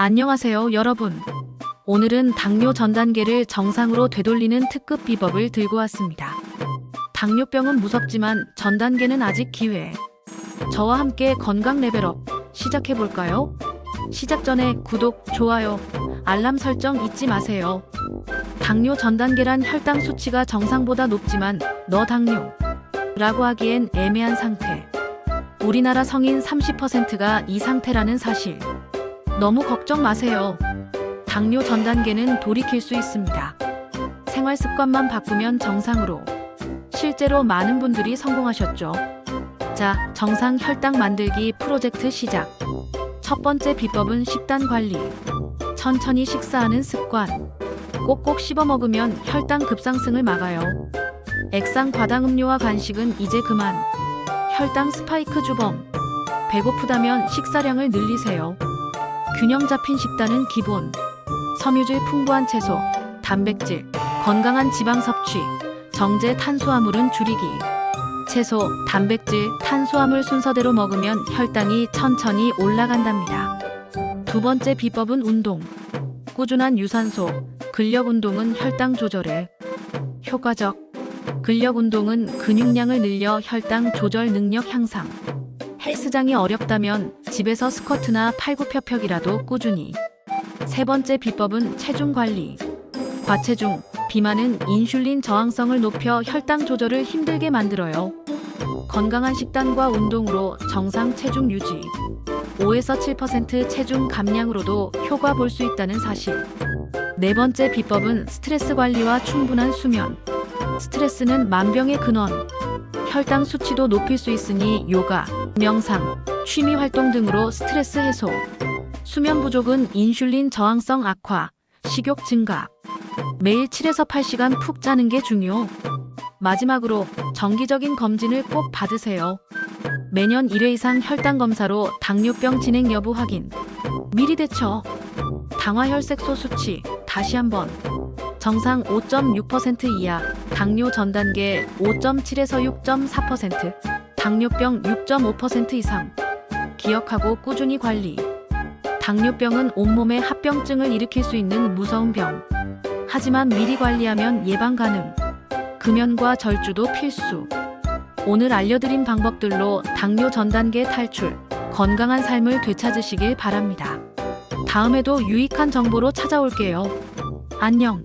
안녕하세요, 여러분. 오늘은 당뇨 전 단계를 정상으로 되돌리는 특급 비법을 들고 왔습니다. 당뇨병은 무섭지만 전 단계는 아직 기회. 저와 함께 건강 레벨업 시작해 볼까요? 시작 전에 구독, 좋아요, 알람 설정 잊지 마세요. 당뇨 전 단계란 혈당 수치가 정상보다 높지만 너 당뇨 라고 하기엔 애매한 상태. 우리나라 성인 30%가 이 상태라는 사실. 너무 걱정 마세요. 당뇨 전 단계는 돌이킬 수 있습니다. 생활 습관만 바꾸면 정상으로. 실제로 많은 분들이 성공하셨죠. 자, 정상 혈당 만들기 프로젝트 시작. 첫 번째 비법은 식단 관리. 천천히 식사하는 습관. 꼭꼭 씹어 먹으면 혈당 급상승을 막아요. 액상 과당 음료와 간식은 이제 그만. 혈당 스파이크 주범. 배고프다면 식사량을 늘리세요. 균형 잡힌 식단은 기본. 섬유질 풍부한 채소, 단백질, 건강한 지방 섭취, 정제 탄수화물은 줄이기. 채소, 단백질, 탄수화물 순서대로 먹으면 혈당이 천천히 올라간답니다. 두 번째 비법은 운동. 꾸준한 유산소, 근력 운동은 혈당 조절에 효과적. 근력 운동은 근육량을 늘려 혈당 조절 능력 향상. 헬스장이 어렵다면 집에서 스쿼트나 팔굽혀펴기라도 꾸준히. 세 번째 비법은 체중 관리. 과체중, 비만은 인슐린 저항성을 높여 혈당 조절을 힘들게 만들어요. 건강한 식단과 운동으로 정상 체중 유지. 5에서 7% 체중 감량으로도 효과 볼 수 있다는 사실. 네 번째 비법은 스트레스 관리와 충분한 수면. 스트레스는 만병의 근원. 혈당 수치도 높일 수 있으니 요가, 명상, 취미 활동 등으로 스트레스 해소. 수면 부족은 인슐린 저항성 악화, 식욕 증가. 매일 7에서 8시간 푹 자는 게 중요. 마지막으로 정기적인 검진을 꼭 받으세요. 매년 1회 이상 혈당 검사로 당뇨병 진행 여부 확인. 미리 대처. 당화혈색소 수치 다시 한번. 정상 5.6% 이하, 당뇨 전 단계 5.7에서 6.4%, 당뇨병 6.5% 이상. 기억하고 꾸준히 관리. 당뇨병은 온몸에 합병증을 일으킬 수 있는 무서운 병. 하지만 미리 관리하면 예방 가능. 금연과 절주도 필수. 오늘 알려드린 방법들로 당뇨 전 단계 탈출, 건강한 삶을 되찾으시길 바랍니다. 다음에도 유익한 정보로 찾아올게요. 안녕.